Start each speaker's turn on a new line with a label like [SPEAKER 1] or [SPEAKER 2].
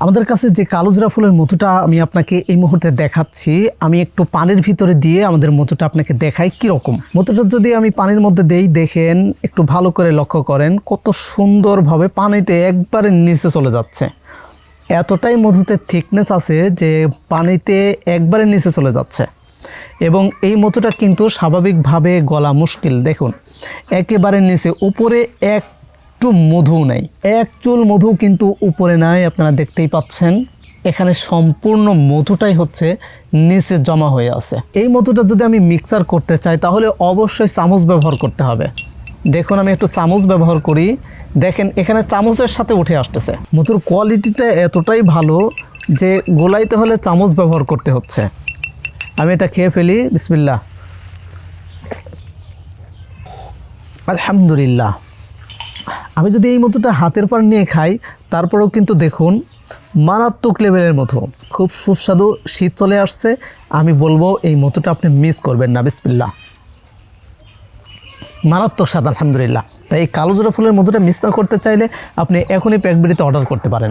[SPEAKER 1] আমাদের কাছে যে কালোজিরা ফুলের মধুটা আমি আপনাকে এই মুহূর্তে দেখাচ্ছি, আমি একটু পানির ভিতরে দিয়ে আমাদের মধুটা আপনাকে দেখাই কীরকম। মধুটা যদি আমি পানির মধ্যে দেই, দেখেন, একটু ভালো করে লক্ষ্য করেন, কত সুন্দরভাবে পানিতে একবারে নিচে চলে যাচ্ছে। এতটাই মধুতে থিকনেস আছে যে পানিতে একবারে নিচে চলে যাচ্ছে। এবং এই মধুটা কিন্তু স্বাভাবিকভাবে গলা মুশকিল। দেখুন, একেবারে নিচে, উপরে একটু মধু নেই। এক চুল মধু কিন্তু উপরে নাই, আপনারা দেখতেই পাচ্ছেন। এখানে সম্পূর্ণ মধুটাই হচ্ছে নিচে জমা হয়ে আছে। এই মধুটা যদি আমি মিক্সার করতে চাই, তাহলে অবশ্যই চামচ ব্যবহার করতে হবে। দেখুন, আমি একটু চামচ ব্যবহার করি। দেখেন, এখানে চামচের সাথে উঠে আসতেছে। মধুর কোয়ালিটিটা এতটাই ভালো যে গোলাইতে হলে চামচ ব্যবহার করতে হচ্ছে। আমি এটা খেয়ে ফেলি। বিসমিল্লা আলহামদুলিল্লাহ। আমি যদি এই মধুটা হাতের পর নিয়ে খাই, তারপরেও কিন্তু দেখুন মারাত্মক লেভেলের মতো খুব সুস্বাদু, শীত চলে আসছে, আমি বলব এই মধুটা আপনি মিস করবেন না বিসমিল্লা মারাত্মক স্বাদ, আলহামদুলিল্লাহ। তাই এই কালো জোড়া ফুলের মধুটা মিস না করতে চাইলে আপনি এখনই প্যাকবিড়িতে অর্ডার করতে পারেন।